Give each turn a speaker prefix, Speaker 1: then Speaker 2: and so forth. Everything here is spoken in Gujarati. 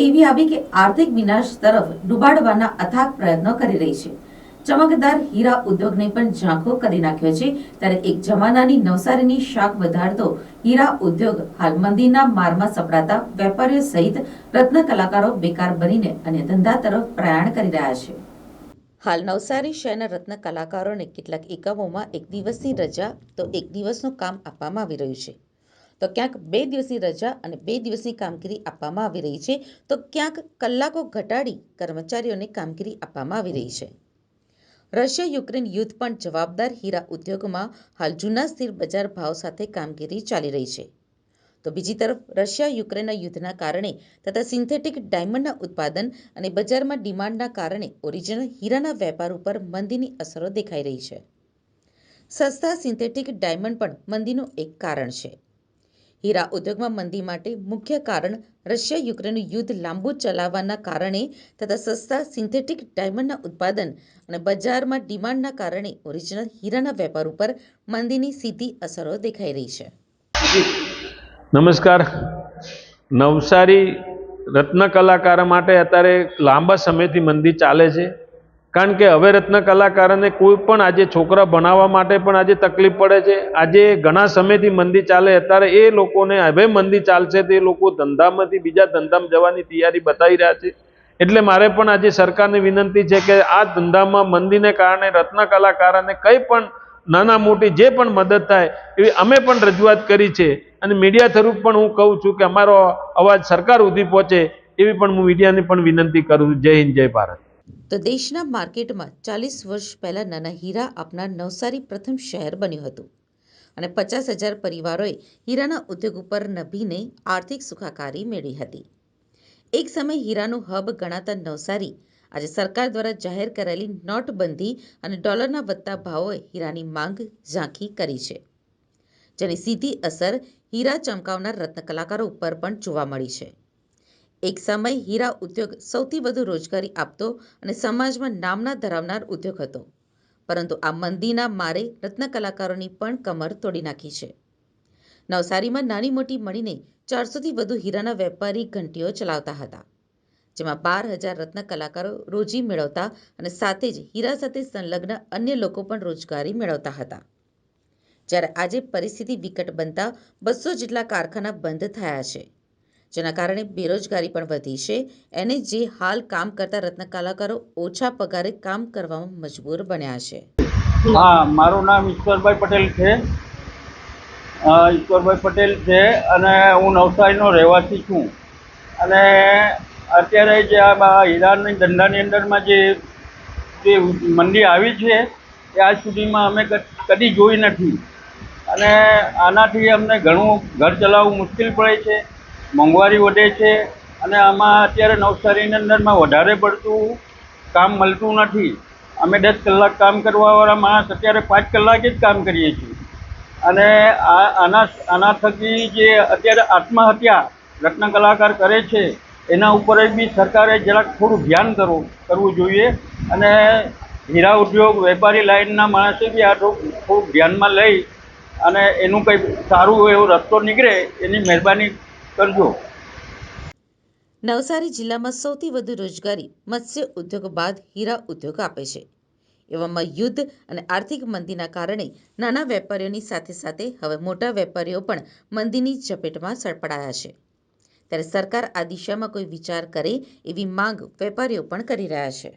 Speaker 1: એવી આવી કે આર્થિક વિનાશ તરફ ડૂબાડવાના અથાગ પ્રયત્નો કરી રહી છે. ચમકદાર હીરા ઉદ્યોગને પણ ઝાંખો કરી નાખ્યો છે. ત્યારે એક જમાનાની નવસારીની શાખ વધારતો હીરા ઉદ્યોગ હાલ મંદીના મારમાં સપડાતા વેપારીઓ સહિત રત્ન કલાકારો બેકાર બનીને અને ધંધા તરફ પ્રયાણ કરી રહ્યા છે. હાલ નવસારી શહેરના રત્ન કલાકારોને કેટલાક એકમોમાં એક દિવસની રજા તો એક દિવસનું કામ આપવામાં આવી રહ્યું છે. તો ક્યાંક બે દિવસની રજા અને બે દિવસની કામગીરી આપવામાં આવી રહી છે. તો ક્યાંક કલાકો ઘટાડી કર્મચારીઓને કામગીરી આપવામાં આવી રહી છે. રશિયા યુક્રેન યુદ્ધ પણ જવાબદાર હીરા ઉદ્યોગમાં હાલ જૂના સ્થિર બજાર ભાવ સાથે કામગીરી ચાલી રહી છે. તો બીજી તરફ રશિયા યુક્રેનના યુદ્ધના કારણે તથા સિન્થેટિક ડાયમંડના ઉત્પાદન અને બજારમાં ડિમાન્ડના કારણે ઓરિજિનલ હીરાના વેપાર ઉપર મંદીની અસરો દેખાઈ રહી છે. સસ્તા સિન્થેટિક ડાયમંડ પણ મંદીનું એક કારણ છે. હીરા ઉદ્યોગમાં મંદી માટે મુખ્ય કારણ રશિયા યુક્રેનનું યુદ્ધ લાંબુ ચલાવવાના કારણે તથા સસ્તા સિન્થેટિક ડાયમંડના ઉત્પાદન અને બજારમાં ડિમાન્ડના કારણે ઓરિજિનલ હીરાના વેપાર ઉપર મંદીની સીધી અસરો દેખાઈ રહી છે.
Speaker 2: નમસ્કાર. નવસારી રત્ન કલાકાર માટે અત્યારે લાંબા સમયથી મંદી ચાલે છે. કારણ કે હવે રત્ન કલાકારોને કોઈ પણ આજે છોકરા ભણાવવા માટે પણ આજે તકલીફ પડે છે. આજે ઘણા સમયથી મંદી ચાલે, અત્યારે એ લોકોને હવે મંદી ચાલશે તે લોકો ધંધામાંથી બીજા ધંધામાં જવાની તૈયારી બતાવી રહ્યા છે. એટલે મારે પણ આજે સરકારને વિનંતી છે કે આ ધંધામાં મંદીને કારણે, રત્ન કલાકારોને કંઈ પણ નાના મોટી જે પણ મદદ થાય એવી અમે પણ રજૂઆત કરી છે. અને મીડિયા થ્રુ પણ હું કહું છું કે અમારો અવાજ સરકાર સુધી પહોંચે એવી પણ હું મીડિયાને પણ વિનંતી કરું છું. જય હિન્દ, જય ભારત.
Speaker 1: તો દેશના માર્કેટમાં ચાલીસ વર્ષ પહેલા નાના હીરા આપનાર નવસારી પ્રથમ શહેર બન્યું હતું. અને પચાસ હજાર પરિવારોએ હીરાના ઉદ્યોગ ઉપર નભીને આર્થિક સુખાકારી મેળવી હતી. એક સમય હીરાનું હબ ગણાતા નવસારી આજે સરકાર દ્વારા જાહેર કરેલી નોટબંધી અને ડોલરના વધતા ભાવોએ હીરાની માંગ ઝાંખી કરી છે. જેની સીધી અસર હીરા ચમકાવનાર રત્ન કલાકારો ઉપર પણ જોવા મળી છે. એક સમય હીરા ઉદ્યોગ સૌથી વધુ રોજગારી આપતો અને સમાજમાં નામના ધરાવનાર ઉદ્યોગ હતો. પરંતુ આ મંદીના મારે રત્ન કલાકારોની પણ કમર તોડી નાખી છે. નવસારીમાં નાની મોટી મળીને ચારસોથી વધુ હીરાના વેપારી ઘંટીઓ ચલાવતા હતા, જેમાં બાર હજાર રત્ન કલાકારો રોજી મેળવતા અને સાથે જ હીરા સાથે સંલગ્ન અન્ય લોકો પણ રોજગારી મેળવતા હતા. જ્યારે આજે પરિસ્થિતિ વિકટ બનતા બસો જેટલા કારખાના બંધ થયા છે. જેના કારણે બેરોજગારી પણ વધી છે. એને જે હાલ કામ કરતા રત્ન કલાકારો ઓછા પગારે કામ કરવામાં મજબૂર બન્યા છે.
Speaker 3: હા, મારું નામ ઈશ્વરભાઈ પટેલ છે. ઈશ્વરભાઈ પટેલ છે અને હું નવસારીનો રહેવાસી છું. અને અત્યારે જે આ હીરાની ધંધાની અંદરમાં જે જે મંદી આવી છે, એ આજ સુધીમાં અમે કદી જોઈ નથી. અને આનાથી અમને ઘણું ઘર ચલાવવું મુશ્કેલ પડે છે. મોંઘવારી વધે છે અને આમાં અત્યારે નવસારીની અંદરમાં વધારે પડતું કામ મળતું નથી. અમે દસ કલાક કામ કરવાવાળા માણસ અત્યારે પાંચ કલાકે જ કામ કરીએ છીએ. અને આ આના આના થકી જે અત્યારે આત્મહત્યા રત્ન કલાકાર કરે છે, એના ઉપર બી સરકારે જરાક થોડું ધ્યાન કરવું કરવું જોઈએ. અને હીરા ઉદ્યોગ વેપારી લાઇનના માણસે બી આ થોડું ધ્યાનમાં લઈ અને એનું કંઈ સારું એવો રસ્તો નીકળે એની મહેરબાની કરજો.
Speaker 1: નવસારી જિલ્લામાં સૌથી વધુ રોજગારી મત્સ્ય ઉદ્યોગ બાદ હીરા ઉદ્યોગ આપે છે. એવામાં યુદ્ધ અને આર્થિક મંદીના કારણે નાના વેપારીઓની સાથે સાથે હવે મોટા વેપારીઓ પણ મંદીની ઝપેટમાં સડપડાયા છે. ત્યારે સરકાર આ દિશામાં કોઈ વિચાર કરે એવી માંગ વેપારીઓ પણ કરી રહ્યા છે.